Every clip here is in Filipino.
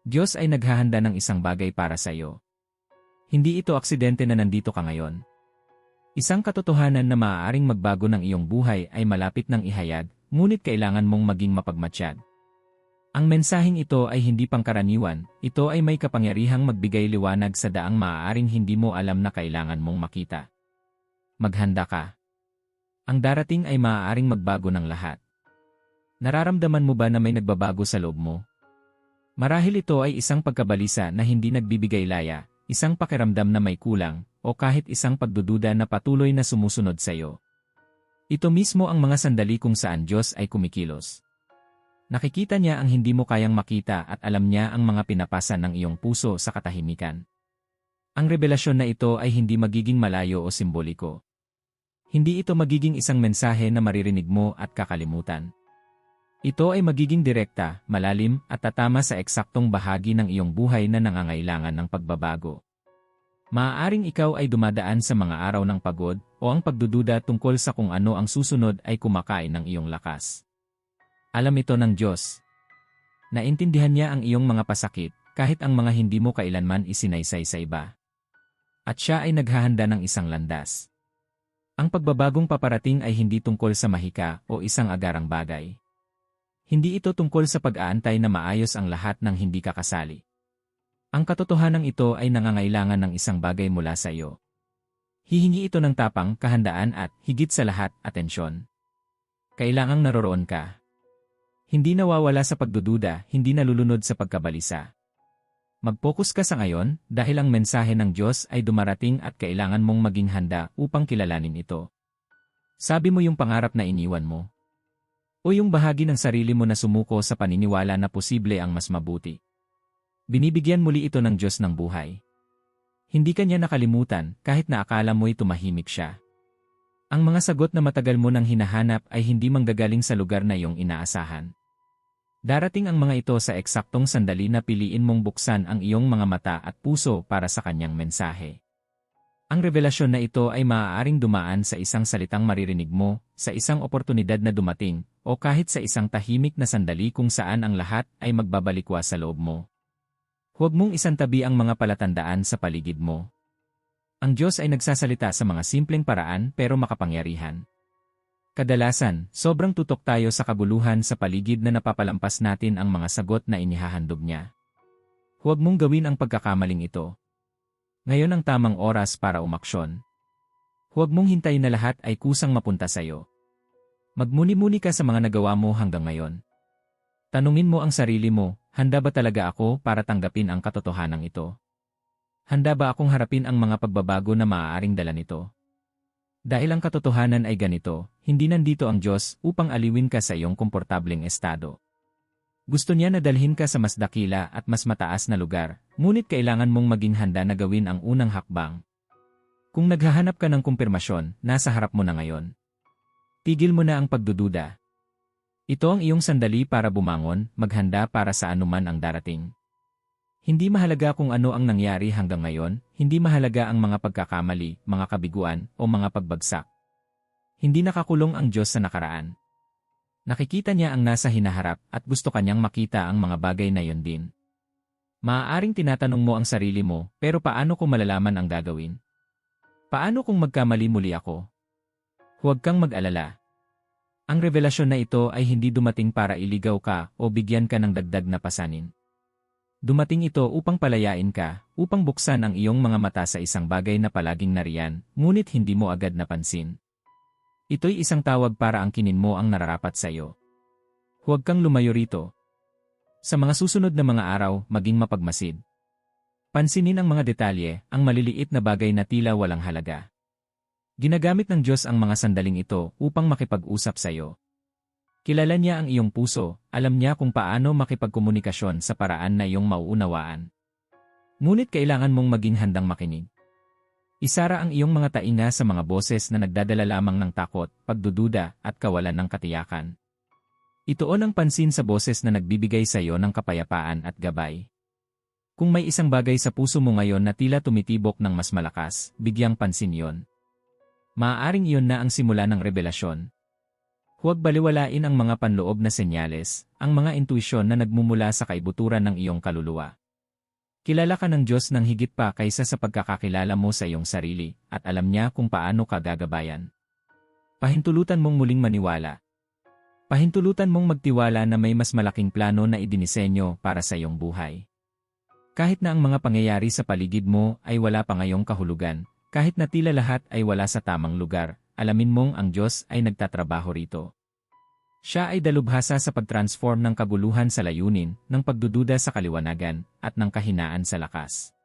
Diyos ay naghahanda ng isang bagay para sa iyo. Hindi ito aksidente na nandito ka ngayon. Isang katotohanan na maaaring magbago ng iyong buhay ay malapit ng ihayag, ngunit kailangan mong maging mapagmatsyag. Ang mensaheng ito ay hindi pangkaraniwan, ito ay may kapangyarihang magbigay liwanag sa daang maaaring hindi mo alam na kailangan mong makita. Maghanda ka. Ang darating ay maaaring magbago ng lahat. Nararamdaman mo ba na may nagbabago sa loob mo? Marahil ito ay isang pagkabalisa na hindi nagbibigay laya, isang pakiramdam na may kulang, o kahit isang pagdududa na patuloy na sumusunod sa iyo. Ito mismo ang mga sandali kung saan Diyos ay kumikilos. Nakikita niya ang hindi mo kayang makita at alam niya ang mga pinapasa ng iyong puso sa katahimikan. Ang revelasyon na ito ay hindi magiging malayo o simboliko. Hindi ito magiging isang mensahe na maririnig mo at kakalimutan. Ito ay magiging direkta, malalim, at tatama sa eksaktong bahagi ng iyong buhay na nangangailangan ng pagbabago. Maaaring ikaw ay dumadaan sa mga araw ng pagod o ang pagdududa tungkol sa kung ano ang susunod ay kumakain ng iyong lakas. Alam ito ng Diyos. Naintindihan niya ang iyong mga pasakit, kahit ang mga hindi mo kailanman isinaysay sa iba. At siya ay naghahanda ng isang landas. Ang pagbabagong paparating ay hindi tungkol sa mahika o isang agarang bagay. Hindi ito tungkol sa pag-aantay na maayos ang lahat ng hindi kakasali. Ang katotohanan ito ay nangangailangan ng isang bagay mula sa iyo. Hihingi ito ng tapang, kahandaan at, higit sa lahat, atensyon. Kailangang naroroon ka. Hindi nawawala sa pagdududa, hindi nalulunod sa pagkabalisa. Mag-focus ka sa ngayon dahil ang mensahe ng Diyos ay dumarating at kailangan mong maging handa upang kilalanin ito. Sabi mo yung pangarap na iniwan mo. O yung bahagi ng sarili mo na sumuko sa paniniwala na posible ang mas mabuti. Binibigyan muli ito ng Diyos ng buhay. Hindi kanya nakalimutan kahit na akala mo'y tumahimik siya. Ang mga sagot na matagal mo nang hinahanap ay hindi manggagaling sa lugar na iyong inaasahan. Darating ang mga ito sa eksaktong sandali na piliin mong buksan ang iyong mga mata at puso para sa kanyang mensahe. Ang revelasyon na ito ay maaaring dumaan sa isang salitang maririnig mo, sa isang oportunidad na dumating, o kahit sa isang tahimik na sandali kung saan ang lahat ay magbabalikwa sa loob mo. Huwag mong isantabi ang mga palatandaan sa paligid mo. Ang Diyos ay nagsasalita sa mga simpleng paraan pero makapangyarihan. Kadalasan, sobrang tutok tayo sa kabuluhan sa paligid na napapalampas natin ang mga sagot na inihahandog niya. Huwag mong gawin ang pagkakamaling ito. Ngayon ang tamang oras para umaksyon. Huwag mong hintayin na lahat ay kusang mapunta sa iyo. Magmuni-muni ka sa mga nagawa mo hanggang ngayon. Tanungin mo ang sarili mo, handa ba talaga ako para tanggapin ang katotohanan ito? Handa ba akong harapin ang mga pagbabago na maaaring dala nito? Dahil ang katotohanan ay ganito, hindi nandito ang Diyos upang aliwin ka sa iyong komportableng estado. Gusto niya na dalhin ka sa mas dakila at mas mataas na lugar, ngunit kailangan mong maging handa na gawin ang unang hakbang. Kung naghahanap ka ng kumpirmasyon, nasa harap mo na ngayon. Tigil mo na ang pagdududa. Ito ang iyong sandali para bumangon, maghanda para sa anuman ang darating. Hindi mahalaga kung ano ang nangyari hanggang ngayon, hindi mahalaga ang mga pagkakamali, mga kabiguan, o mga pagbagsak. Hindi nakakulong ang Diyos sa nakaraan. Nakikita niya ang nasa hinaharap at gusto kanyang makita ang mga bagay na yon din. Maaaring tinatanong mo ang sarili mo, pero paano kung malalaman ang gagawin? Paano kung magkamali muli ako? Huwag kang mag-alala. Ang revelasyon na ito ay hindi dumating para iligaw ka o bigyan ka ng dagdag na pasanin. Dumating ito upang palayain ka, upang buksan ang iyong mga mata sa isang bagay na palaging nariyan, ngunit hindi mo agad napansin. Ito'y isang tawag para angkinin mo ang nararapat sa iyo. Huwag kang lumayo rito. Sa mga susunod na mga araw, maging mapagmasid. Pansinin ang mga detalye, ang maliliit na bagay na tila walang halaga. Ginagamit ng Diyos ang mga sandaling ito upang makipag-usap sa iyo. Kilala niya ang iyong puso, alam niya kung paano makipagkomunikasyon sa paraan na iyong mauunawaan. Ngunit kailangan mong maging handang makinig. Isara ang iyong mga tainga sa mga boses na nagdadala lamang ng takot, pagdududa, at kawalan ng katiyakan. Ituon ang pansin sa boses na nagbibigay sa iyo ng kapayapaan at gabay. Kung may isang bagay sa puso mo ngayon na tila tumitibok ng mas malakas, bigyang pansin yon. Maaaring iyon na ang simula ng revelasyon, Huwag baliwalain ang mga panloob na senyales, ang mga intuisyon na nagmumula sa kaibuturan ng iyong kaluluwa. Kilala ka ng Diyos ng higit pa kaysa sa pagkakakilala mo sa iyong sarili, at alam niya kung paano ka gagabayan. Pahintulutan mong muling maniwala. Pahintulutan mong magtiwala na may mas malaking plano na idinisenyo para sa iyong buhay. Kahit na ang mga pangyayari sa paligid mo ay wala pa ngayong kahulugan, kahit na tila lahat ay wala sa tamang lugar, alamin mong ang Diyos ay nagtatrabaho rito. Siya ay dalubhasa sa pagtransform ng kaguluhan sa layunin, ng pagdududa sa kaliwanagan, at ng kahinaan sa lakas.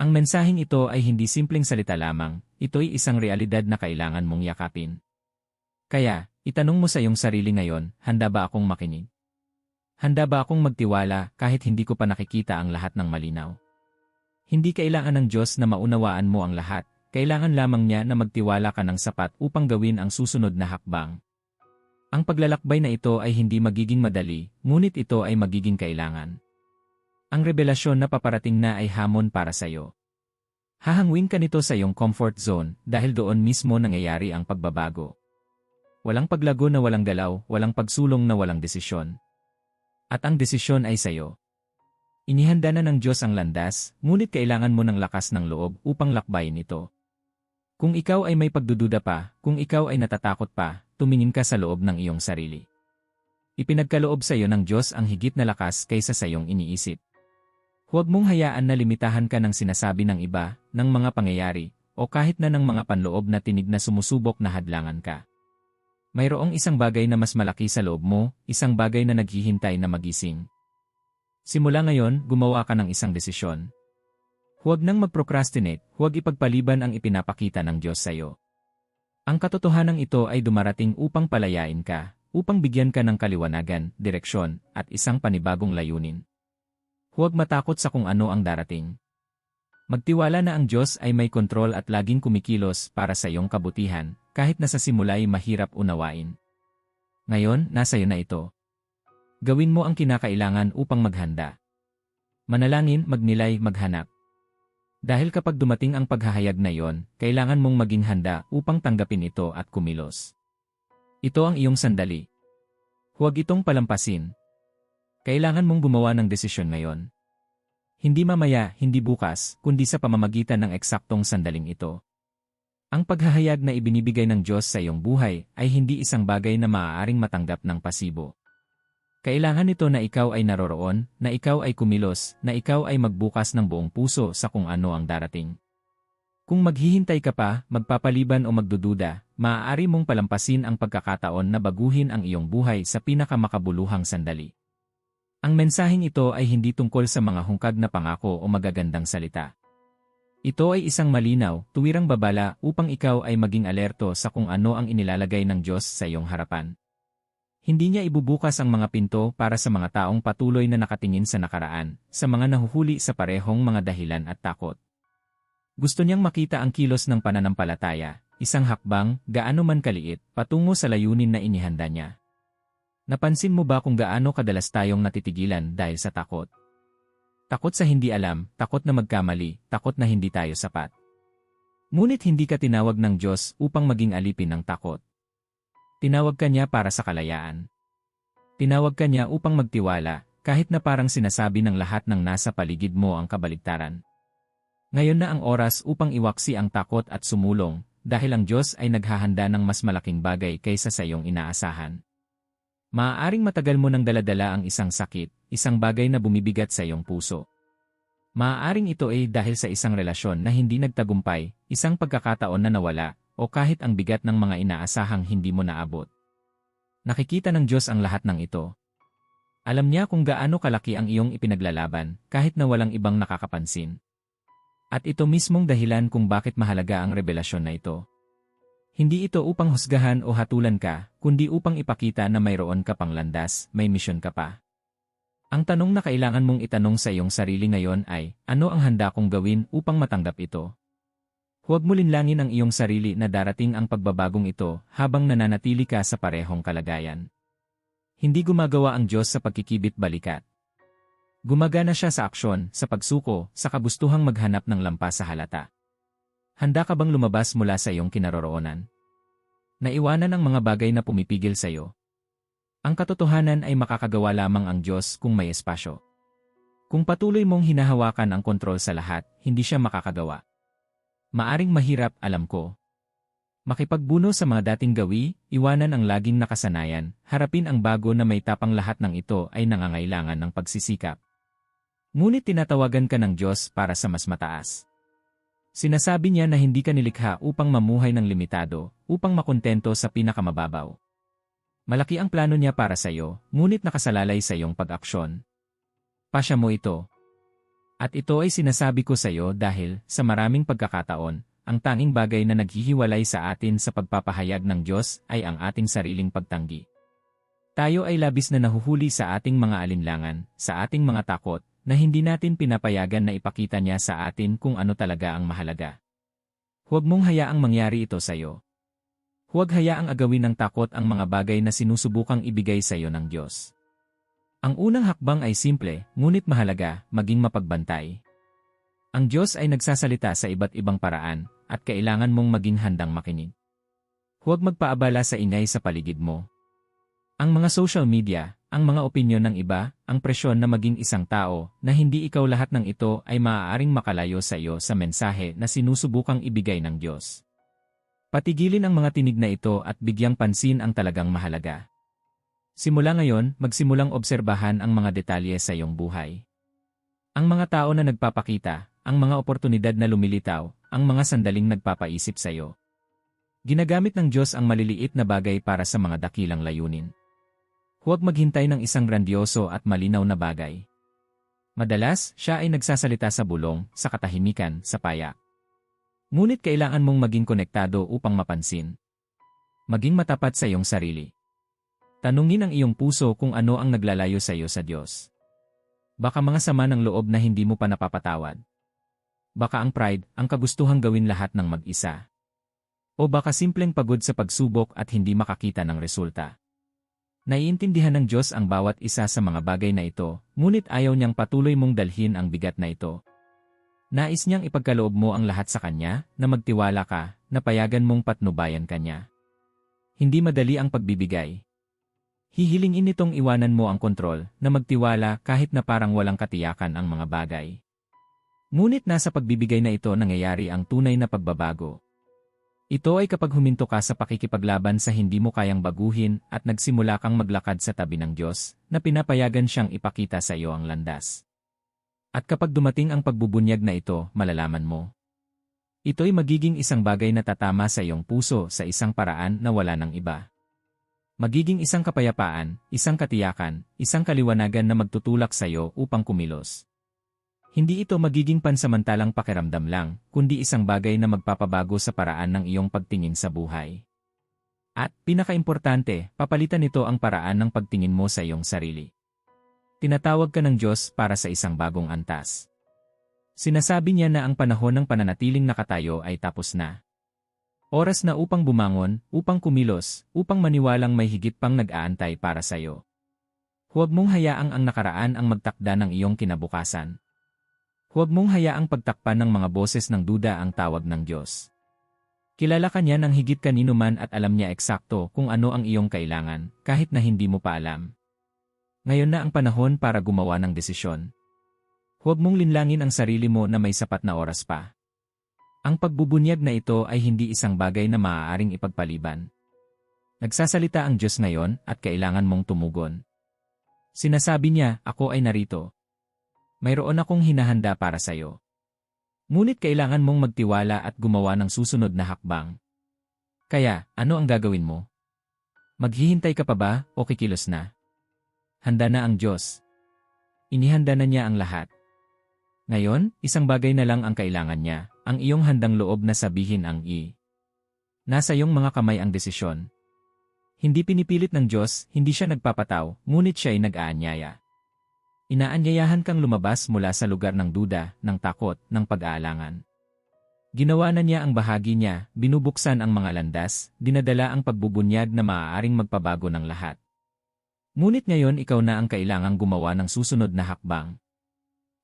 Ang mensaheng ito ay hindi simpleng salita lamang, ito'y isang realidad na kailangan mong yakapin. Kaya, itanong mo sa iyong sarili ngayon, handa ba akong makinig? Handa ba akong magtiwala kahit hindi ko pa nakikita ang lahat ng malinaw? Hindi kailangan ng Diyos na maunawaan mo ang lahat, kailangan lamang niya na magtiwala ka ng sapat upang gawin ang susunod na hakbang. Ang paglalakbay na ito ay hindi magiging madali, ngunit ito ay magiging kailangan. Ang revelasyon na paparating na ay hamon para sa iyo. Hahangwin ka nito sa iyong comfort zone dahil doon mismo nangyayari ang pagbabago. Walang paglago na walang galaw, walang pagsulong na walang desisyon. At ang desisyon ay sa iyo. Inihanda na ng Diyos ang landas, ngunit kailangan mo ng lakas ng loob upang lakbayin ito. Kung ikaw ay may pagdududa pa, kung ikaw ay natatakot pa, tumingin ka sa loob ng iyong sarili. Ipinagkaloob sa iyo ng Diyos ang higit na lakas kaysa sa iyong iniisip. Huwag mong hayaan na limitahan ka ng sinasabi ng iba, ng mga pangyayari, o kahit na ng mga panloob na tinig na sumusubok na hadlangan ka. Mayroong isang bagay na mas malaki sa loob mo, isang bagay na naghihintay na magising. Simula ngayon, gumawa ka ng isang desisyon. Huwag nang mag-procrastinate, huwag ipagpaliban ang ipinapakita ng Diyos sa iyo. Ang katotohanan ito ay dumarating upang palayain ka, upang bigyan ka ng kaliwanagan, direksyon, at isang panibagong layunin. Huwag matakot sa kung ano ang darating. Magtiwala na ang Diyos ay may kontrol at laging kumikilos para sa iyong kabutihan, kahit na sa simula ay mahirap unawain. Ngayon, nasa iyo na ito. Gawin mo ang kinakailangan upang maghanda. Manalangin, magnilay, maghanap. Dahil kapag dumating ang paghahayag na iyon, kailangan mong maging handa upang tanggapin ito at kumilos. Ito ang iyong sandali. Huwag itong palampasin. Kailangan mong gumawa ng desisyon ngayon. Hindi mamaya, hindi bukas, kundi sa pamamagitan ng eksaktong sandaling ito. Ang paghahayag na ibinibigay ng Diyos sa iyong buhay ay hindi isang bagay na maaaring matanggap ng pasibo. Kailangan nito na ikaw ay naroroon, na ikaw ay kumilos, na ikaw ay magbukas ng buong puso sa kung ano ang darating. Kung maghihintay ka pa, magpapaliban o magdududa, maaari mong palampasin ang pagkakataon na baguhin ang iyong buhay sa pinakamakabuluhang sandali. Ang mensaheng ito ay hindi tungkol sa mga hungkag na pangako o magagandang salita. Ito ay isang malinaw, tuwirang babala upang ikaw ay maging alerto sa kung ano ang inilalagay ng Diyos sa iyong harapan. Hindi niya ibubukas ang mga pinto para sa mga taong patuloy na nakatingin sa nakaraan, sa mga nahuhuli sa parehong mga dahilan at takot. Gusto niyang makita ang kilos ng pananampalataya, isang hakbang, gaano man kaliit, patungo sa layunin na inihanda niya. Napansin mo ba kung gaano kadalas tayong natitigilan dahil sa takot? Takot sa hindi alam, takot na magkamali, takot na hindi tayo sapat. Ngunit hindi ka tinawag ng Diyos upang maging alipin ng takot. Tinawag ka niya para sa kalayaan. Tinawag ka niya upang magtiwala, kahit na parang sinasabi ng lahat ng nasa paligid mo ang kabaligtaran. Ngayon na ang oras upang iwaksi ang takot at sumulong, dahil ang Diyos ay naghahanda ng mas malaking bagay kaysa sa iyong inaasahan. Maaaring matagal mo nang daladala ang isang sakit, isang bagay na bumibigat sa iyong puso. Maaaring ito ay dahil sa isang relasyon na hindi nagtagumpay, isang pagkakataon na nawala, o kahit ang bigat ng mga inaasahang hindi mo naabot. Nakikita ng Diyos ang lahat ng ito. Alam niya kung gaano kalaki ang iyong ipinaglalaban kahit na walang ibang nakakapansin. At ito mismong dahilan kung bakit mahalaga ang revelasyon na ito. Hindi ito upang husgahan o hatulan ka, kundi upang ipakita na mayroon ka pang landas, may misyon ka pa. Ang tanong na kailangan mong itanong sa iyong sarili ngayon ay, ano ang handa kong gawin upang matanggap ito? Huwag mo linlangin ang iyong sarili na darating ang pagbabagong ito habang nananatili ka sa parehong kalagayan. Hindi gumagawa ang Diyos sa pagkikibit balikat. Gumagana siya sa aksyon, sa pagsuko, sa kabustuhang maghanap ng lampas sa halata. Handa ka bang lumabas mula sa iyong kinaroroonan? Naiwanan ang mga bagay na pumipigil sa iyo. Ang katotohanan ay makakagawa lamang ang Diyos kung may espasyo. Kung patuloy mong hinahawakan ang kontrol sa lahat, hindi siya makakagawa. Maaring mahirap, alam ko. Makipagbuno sa mga dating gawi, iwanan ang laging nakasanayan, harapin ang bago na may tapang lahat ng ito ay nangangailangan ng pagsisikap. Ngunit tinatawagan ka ng Diyos para sa mas mataas. Sinasabi niya na hindi ka nilikha upang mamuhay ng limitado, upang makontento sa pinakamababaw. Malaki ang plano niya para sa iyo, ngunit nakasalalay sa iyong pag-aksyon. Pasya mo ito. At ito ay sinasabi ko sa iyo dahil, sa maraming pagkakataon, ang tanging bagay na naghihiwalay sa atin sa pagpapahayag ng Diyos ay ang ating sariling pagtanggi. Tayo ay labis na nahuhuli sa ating mga alinlangan, sa ating mga takot, na hindi natin pinapayagan na ipakita niya sa atin kung ano talaga ang mahalaga. Huwag mong hayaang mangyari ito sa iyo. Huwag hayaang agawin ng takot ang mga bagay na sinusubukang ibigay sa iyo ng Diyos. Ang unang hakbang ay simple, ngunit mahalaga, maging mapagbantay. Ang Diyos ay nagsasalita sa iba't ibang paraan, at kailangan mong maging handang makinig. Huwag magpaabala sa ingay sa paligid mo. Ang mga social media, ang mga opinyon ng iba, ang presyon na maging isang tao na hindi ikaw lahat ng ito ay maaaring makalayo sa iyo sa mensahe na sinusubukang ibigay ng Diyos. Patigilin ang mga tinig na ito at bigyang pansin ang talagang mahalaga. Simula ngayon, magsimulang obserbahan ang mga detalye sa iyong buhay. Ang mga tao na nagpapakita, ang mga oportunidad na lumilitaw, ang mga sandaling nagpapaisip sa iyo. Ginagamit ng Diyos ang maliliit na bagay para sa mga dakilang layunin. Huwag maghintay ng isang grandioso at malinaw na bagay. Madalas, siya ay nagsasalita sa bulong, sa katahimikan, sa payak. Ngunit kailangan mong maging konektado upang mapansin. Maging matapat sa iyong sarili. Tanungin ang iyong puso kung ano ang naglalayo sa iyo sa Diyos. Baka mga sama ng loob na hindi mo pa napapatawad. Baka ang pride, ang kagustuhang gawin lahat ng mag-isa. O baka simpleng pagod sa pagsubok at hindi makakita ng resulta. Naiintindihan ng Diyos ang bawat isa sa mga bagay na ito, ngunit ayaw niyang patuloy mong dalhin ang bigat na ito. Nais niyang ipagkaloob mo ang lahat sa Kanya, na magtiwala ka, na payagan mong patnubayan Kanya. Hindi madali ang pagbibigay. Hihilingin nitong iwanan mo ang kontrol, na magtiwala kahit na parang walang katiyakan ang mga bagay. Ngunit nasa pagbibigay na ito nangyayari ang tunay na pagbabago. Ito ay kapag huminto ka sa pakikipaglaban sa hindi mo kayang baguhin at nagsimula kang maglakad sa tabi ng Diyos na pinapayagan siyang ipakita sa iyo ang landas. At kapag dumating ang pagbubunyag na ito, malalaman mo. Ito'y magiging isang bagay na tatama sa iyong puso sa isang paraan na wala ng iba. Magiging isang kapayapaan, isang katiyakan, isang kaliwanagan na magtutulak sa iyo upang kumilos. Hindi ito magiging pansamantalang pakiramdam lang, kundi isang bagay na magpapabago sa paraan ng iyong pagtingin sa buhay. At, pinakaimportante, papalitan nito ang paraan ng pagtingin mo sa iyong sarili. Tinatawag ka ng Diyos para sa isang bagong antas. Sinasabi niya na ang panahon ng pananatiling nakatayo ay tapos na. Oras na upang bumangon, upang kumilos, upang maniwalang may higit pang nag-aantay para sa iyo. Huwag mong hayaang ang nakaraan ang magtakda ng iyong kinabukasan. Huwag mong hayaang pagtakpan ng mga boses ng duda ang tawag ng Diyos. Kilala ka niya ng higit kanino man at alam niya eksakto kung ano ang iyong kailangan, kahit na hindi mo pa alam. Ngayon na ang panahon para gumawa ng desisyon. Huwag mong linlangin ang sarili mo na may sapat na oras pa. Ang pagbubunyag na ito ay hindi isang bagay na maaaring ipagpaliban. Nagsasalita ang Diyos ngayon at kailangan mong tumugon. Sinasabi niya, ako ay narito. Mayroon akong hinahanda para sa iyo. Ngunit kailangan mong magtiwala at gumawa ng susunod na hakbang. Kaya, ano ang gagawin mo? Maghihintay ka pa ba o kikilos na? Handa na ang Diyos. Inihanda na niya ang lahat. Ngayon, isang bagay na lang ang kailangan niya, ang iyong handang loob na sabihin ang i. Nasa iyong mga kamay ang desisyon. Hindi pinipilit ng Diyos, hindi siya nagpapataw, ngunit siya ay nag-aanyaya. Inaanyayahan kang lumabas mula sa lugar ng duda, ng takot, ng pag-aalangan. Ginawa na niya ang bahagi niya, binubuksan ang mga landas, dinadala ang pagbubunyag na maaaring magpabago ng lahat. Ngunit ngayon ikaw na ang kailangang gumawa ng susunod na hakbang.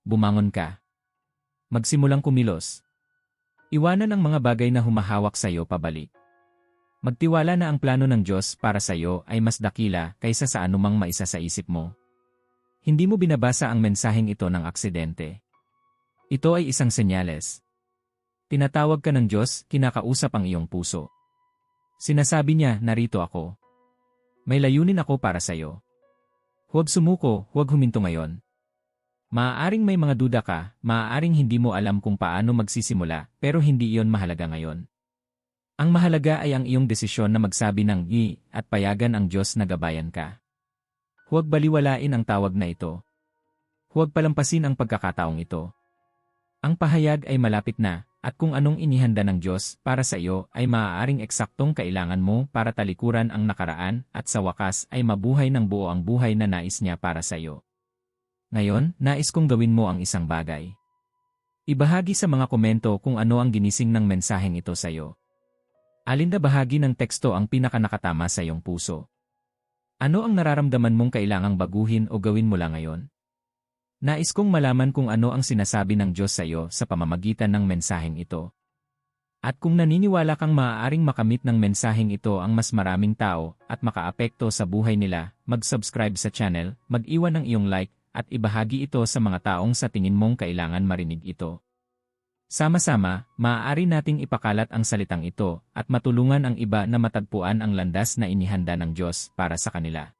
Bumangon ka. Magsimulang kumilos. Iwanan ang mga bagay na humahawak sa iyo pabalik. Magtiwala na ang plano ng Diyos para sa iyo ay mas dakila kaysa sa anumang maisa sa isip mo. Hindi mo binabasa ang mensaheng ito ng aksidente. Ito ay isang senyales. Tinatawag ka ng Diyos, kinakausap ang iyong puso. Sinasabi niya, narito ako. May layunin ako para sa iyo. Huwag sumuko, huwag huminto ngayon. Maaaring may mga duda ka, maaaring hindi mo alam kung paano magsisimula, pero hindi iyon mahalaga ngayon. Ang mahalaga ay ang iyong desisyon na magsabi ng i at payagan ang Diyos na gabayan ka. Huwag baliwalain ang tawag na ito. Huwag palampasin ang pagkakataong ito. Ang pahayag ay malapit na, at kung anong inihanda ng Diyos para sa iyo ay maaaring eksaktong kailangan mo para talikuran ang nakaraan at sa wakas ay mabuhay ng buo ang buhay na nais niya para sa iyo. Ngayon, nais kong gawin mo ang isang bagay. Ibahagi sa mga komento kung ano ang ginising ng mensaheng ito sa iyo. Alin na bahagi ng teksto ang pinakanakatama sa iyong puso? Ano ang nararamdaman mong kailangang baguhin o gawin mula ngayon? Nais kong malaman kung ano ang sinasabi ng Diyos sa iyo sa pamamagitan ng mensaheng ito. At kung naniniwala kang maaaring makamit ng mensaheng ito ang mas maraming tao at makaapekto sa buhay nila, mag-subscribe sa channel, mag-iwan ng iyong like, at ibahagi ito sa mga taong sa tingin mong kailangan marinig ito. Sama-sama, maaari nating ipakalat ang salitang ito at matulungan ang iba na matagpuan ang landas na inihanda ng Diyos para sa kanila.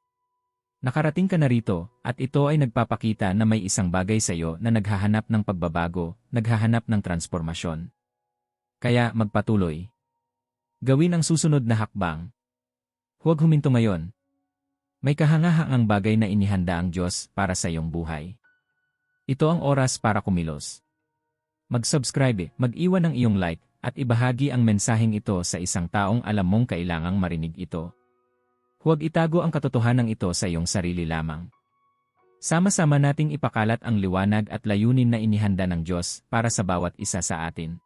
Nakarating ka na rito, at ito ay nagpapakita na may isang bagay sa iyo na naghahanap ng pagbabago, naghahanap ng transformasyon. Kaya magpatuloy. Gawin ang susunod na hakbang. Huwag huminto ngayon, may kahangahangang bagay na inihanda ang Diyos para sa iyong buhay. Ito ang oras para kumilos. Mag-subscribe, mag-iwan ng iyong like, at ibahagi ang mensaheng ito sa isang taong alam mong kailangang marinig ito. Huwag itago ang katotohanan ito sa iyong sarili lamang. Sama-sama nating ipakalat ang liwanag at layunin na inihanda ng Diyos para sa bawat isa sa atin.